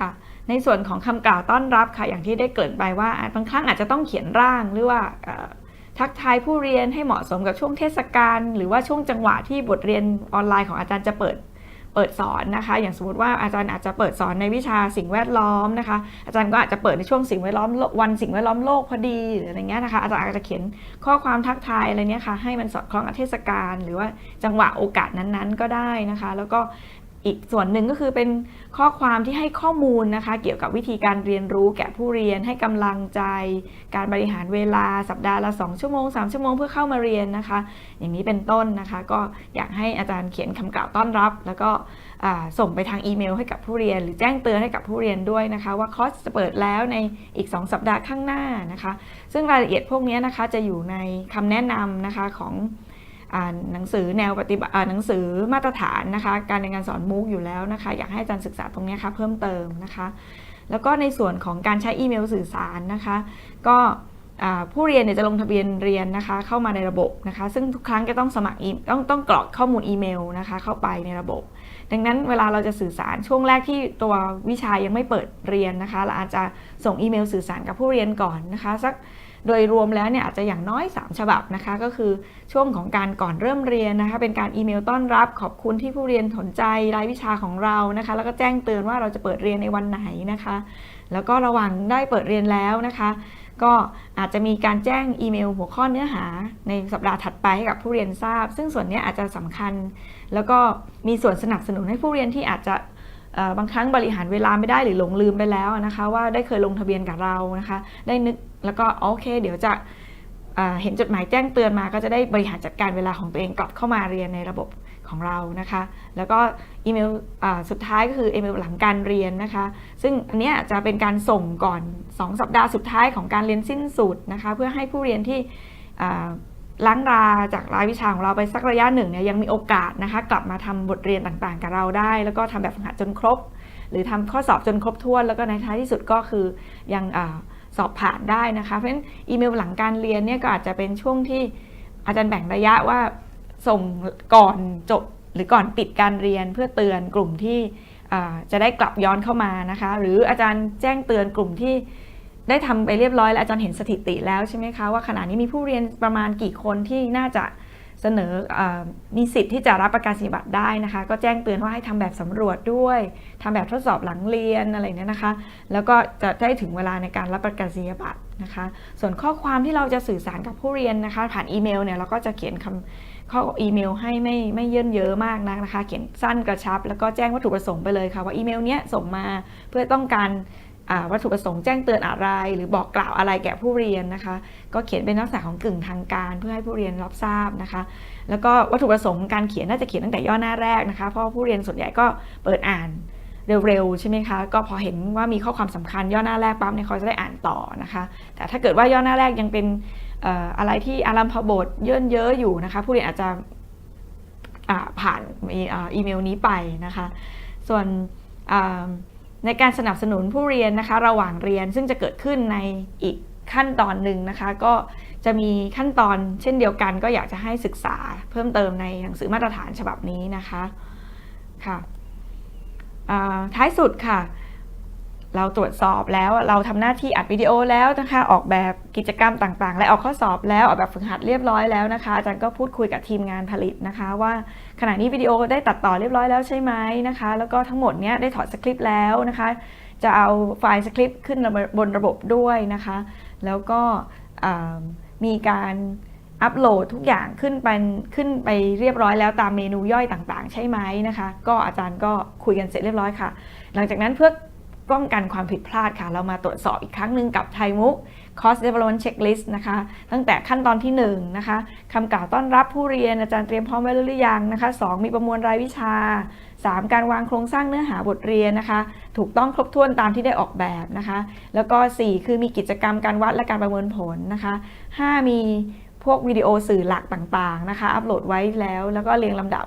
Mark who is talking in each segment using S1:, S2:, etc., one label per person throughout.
S1: ค่ะ ในส่วนของคำกล่าวต้อนรับค่ะ อย่างที่ได้เกริ่นไปว่าบางครั้งอาจจะต้องเขียนร่างหรือว่าทักทายผู้เรียนให้เหมาะสมกับช่วงเทศกาลหรือว่าช่วงจังหวะที่บทเรียนออนไลน์ของอาจารย์จะเปิดเปิดสอนนะคะ อย่างสมมติว่าอาจารย์อาจจะเปิดสอนในวิชาสิ่งแวดล้อมนะคะ อาจารย์ก็อาจจะเปิดในช่วงสิ่งแวดล้อมโลกวันสิ่งแวดล้อมโลกพอดีหรืออะไรเงี้ยนะคะ อาจารย์อาจจะเขียนข้อความทักทายอะไรเนี้ยค่ะให้มันสอดคล้องกับเทศกาลหรือว่าจังหวะโอกาสนั้นๆ ก็ได้นะคะ แล้วก็ อีกส่วนหนึ่งก็คือเป็นข้อความที่ให้ข้อมูลนะคะ เกี่ยวกับวิธีการเรียนรู้แก่ผู้เรียนให้กำลังใจ การบริหารเวลาสัปดาห์ละ 2 ชั่วโมง 3 ชั่วโมงเพื่อเข้ามาเรียนนะคะ อย่างนี้เป็นต้นนะคะ ก็อยากให้อาจารย์เขียนคำกล่าวต้อนรับ แล้วก็ส่งไปทางอีเมลให้กับผู้เรียน หรือแจ้งเตือนให้กับผู้เรียนด้วยนะคะ ว่าคอร์สจะเปิดแล้วในอีก 2 สัปดาห์ข้างหน้านะคะ ซึ่งรายละเอียดพวกนี้นะคะจะอยู่ในคำแนะนำนะคะของ หนังสือแนวปฏิบัติอ่าหนังสือมาตรฐานนะคะการเรียนการสอนมูกอยู่แล้วนะคะอยากให้อาจารย์ศึกษาตรงนี้ค่ะเพิ่มเติมนะคะแล้วก็ในส่วนของการใช้อีเมลสื่อสารนะคะก็ผู้เรียนเนี่ยจะลงทะเบียนเรียนนะคะเข้ามาในระบบนะคะซึ่งทุกครั้งจะต้องสมัครอีต้องต้องกรอกข้อมูลอีเมลนะคะเข้าไปในระบบ ดังนั้นเวลาเราจะสื่อสารช่วงแรกที่ตัววิชายังไม่เปิดเรียนนะคะเราอาจจะส่งอีเมลสื่อสารกับผู้เรียนก่อนนะคะสัก โดยรวมแล้วเนี่ยอาจจะอย่างน้อย 3 ฉบับนะคะ ก็คือช่วงของการก่อนเริ่มเรียนนะคะ เป็นการอีเมลต้อนรับ ขอบคุณที่ผู้เรียนสนใจรายวิชาของเรานะคะ แล้วก็แจ้งเตือนว่าเราจะเปิดเรียนในวันไหนนะคะ แล้วก็ระหว่างได้เปิดเรียนแล้วนะคะ ก็อาจจะมีการแจ้งอีเมลหัวข้อเนื้อหา ในสัปดาห์ถัดไปให้กับผู้เรียนทราบ ซึ่งส่วนนี้อาจจะสำคัญ แล้วก็มีส่วนสนับสนุนให้ผู้เรียนที่อาจจะ บางครั้งบริหารเวลาไม่ได้หรือหลงลืมไปแล้วนะคะว่าได้เคยลงทะเบียนกับเรานะคะ ได้นึกแล้วก็โอเค เดี๋ยวจะเห็นจดหมายแจ้งเตือนมาก็จะได้บริหารจัดการเวลาของตัวเองกลับเข้ามาเรียนในระบบของเรานะคะ แล้วก็อีเมลสุดท้ายก็คืออีเมลหลังการเรียนนะคะ ซึ่งอันนี้จะเป็นการส่งก่อน 2 สัปดาห์สุดท้ายของการเรียนสิ้นสุดนะคะ เพื่อให้ผู้เรียนที่ ล้างราจากรายวิชาของเราไปสักระยะหนึ่งเนี่ยยังมีโอกาสนะคะ กลับมาทำบทเรียนต่างๆ กับเราได้ แล้วก็ทำแบบฝึกหัดจนครบ หรือทำข้อสอบจนครบถ้วน แล้วก็ในท้ายที่สุดก็คือยังอสอบผ่านได้นะคะ เพราะฉะนั้นอีเมลหลังการเรียนเนี่ยก็อาจจะเป็นช่วงที่อาจารย์แบ่งระยะว่าส่งก่อนจบหรือก่อนปิดการเรียนเพื่อเตือนกลุ่มที่จะได้กลับย้อนเข้ามานะคะ หรืออาจารย์แจ้งเตือนกลุ่มที่ ได้ทำไปเรียบร้อยแล้วอาจารย์เห็นสถิติแล้วใช่ไหมคะว่าขณะนี้มีผู้เรียนประมาณกี่คนที่น่าจะเสนออมีสิทธิ์ที่จะรับประกาศนียบัตรได้นะคะ ก็แจ้งเตือนว่าให้ทำแบบสำรวจด้วยทำแบบทดสอบหลังเรียนอะไรเนี่ยนะคะ แล้วก็จะได้ถึงเวลาในการรับประกาศนียบัตรนะคะ ส่วนข้อความที่เราจะสื่อสารกับผู้เรียนนะคะ ผ่านอีเมลเนี่ยเราก็จะเขียนคำข้ออีเมลให้ไม่ไม่เยินเยอะมากนักนะคะ เขียนสั้นกระชับ แล้วก็แจ้งวัตถุประสงค์ไปเลยค่ะว่าอีเมลเนี้ยส่งมาเพื่อต้องการ วัตถุประสงค์แจ้งเตือนอะไร หรือบอกกล่าวอะไรแก่ผู้เรียนนะคะ ก็เขียนเป็นลักษณะของกึ่งทางการ เพื่อให้ผู้เรียนรับทราบนะคะ แล้วก็วัตถุประสงค์การเขียนน่าจะเขียนตั้งแต่ย่อหน้าแรกนะคะ เพราะผู้เรียนส่วนใหญ่ก็เปิดอ่านเร็วๆใช่ไหมคะ ก็พอเห็นว่ามีข้อความสำคัญย่อหน้าแรกปั๊บเนี่ยเขาจะได้อ่านต่อนะคะ แต่ถ้าเกิดว่าย่อหน้าแรกยังเป็นอะไรที่อารัมพบทเยินเยอะอยู่นะคะ ผู้เรียนอาจจะผ่านอีอีเมลนี้ไปนะคะ ส่วน ในการสนับสนุนผู้เรียนนะคะ ระหว่างเรียนซึ่งจะเกิดขึ้นในอีกขั้นตอนหนึ่งนะคะ ก็จะมีขั้นตอนเช่นเดียวกันก็อยากจะให้ศึกษาเพิ่มเติมในหนังสือมาตรฐานฉบับนี้นะคะค่ะท้ายสุดค่ะ เราตรวจสอบแล้วเราทำหน้าที่อัดวิดีโอแล้วนะคะ ออกแบบกิจกรรมต่างๆ และออกข้อสอบแล้วออกแบบฝึกหัดเรียบร้อยแล้วนะคะอาจารย์ก็พูดคุยกับทีมงานผลิตนะคะ ว่าขณะนี้วิดีโอได้ตัดต่อเรียบร้อยแล้วใช่ไหมนะคะ แล้วก็ทั้งหมดเนี้ยได้ถอดสคริปต์แล้วนะคะ จะเอาไฟล์สคริปต์ขึ้นบนระบบด้วยนะคะ แล้วก็มีการอัปโหลดทุกอย่างขึ้นไปขึ้นไปเรียบร้อยแล้วตามเมนูย่อยต่างๆ ใช่ไหมนะคะ ก็อาจารย์ก็คุยกันเสร็จเรียบร้อยค่ะ หลังจากนั้นเพื่อ ป้องกันความผิดพลาดค่ะ เรามาตรวจสอบอีกครั้งหนึ่งกับไทยมุก Cost Development Checklist นะคะ ตั้งแต่ขั้นตอนที่ 1 นะคะคำกล่าวต้อนรับผู้เรียนอาจารย์เตรียมพร้อมไว้หรือยังนะคะ 2 มีประมวลรายวิชา 3 การวางโครงสร้างเนื้อหาบทเรียนนะคะ ถูกต้องครบถ้วนตามที่ได้ออกแบบนะคะ แล้วก็ 4 คือมีกิจกรรมการวัดและการประเมินผลนะคะ 5 มีพวกวิดีโอสื่อหลักต่างๆนะคะ อัปโหลดไว้แล้ว แล้วก็เรียงลำดับ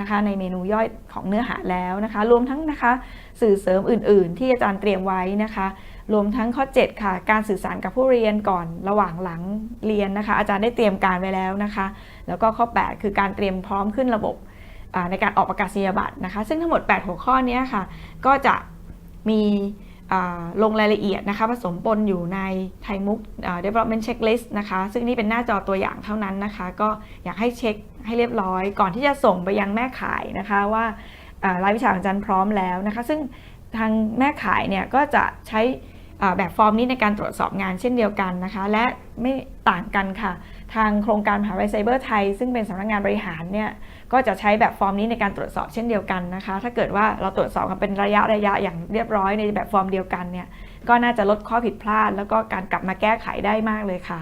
S1: นะคะในเมนูย่อยของเนื้อหาแล้วนะคะรวมทั้งนะคะสื่อเสริมอื่น ๆ ที่อาจารย์เตรียมไว้นะคะรวมทั้งข้อ 7 ค่ะ การสื่อสารกับผู้เรียนก่อนระหว่างหลังเรียนนะคะ อาจารย์ได้เตรียมการไว้แล้วนะคะ แล้วก็ข้อ 8 คือการเตรียมพร้อมขึ้นระบบในการออกประกาศนียบัตรนะคะ ซึ่งทั้งหมด 8 หัวข้อนี้ค่ะ ก็จะมี ลงรายละเอียดนะคะผสมปนอยู่ในไทยมุก development checklist นะคะ ซึ่งนี่เป็นหน้าจอตัวอย่างเท่านั้นนะคะ ก็อยากให้เช็คให้เรียบร้อย ก่อนที่จะส่งไปยังแม่ขายนะคะว่ารายวิชาของอาจารย์พร้อมแล้วนะคะ ซึ่งทางแม่ขายเนี่ยก็จะใช้แบบฟอร์มนี้ในการตรวจสอบงานเช่นเดียวกันนะคะ และไม่ต่างกันค่ะ ทางโครงการมหาวิทยาลัยไซเบอร์ไทย ซึ่งเป็นสำนักงานบริหารเนี่ยก็จะใช้แบบฟอร์มนี้ในการตรวจสอบเช่นเดียวกันนะคะ ถ้าเกิดว่าเราตรวจสอบกันเป็นระยะระยะอย่างเรียบร้อยในแบบฟอร์มเดียวกันเนี่ยก็น่าจะลดข้อผิดพลาด แล้วก็การกลับมาแก้ไขได้มากเลยค่ะ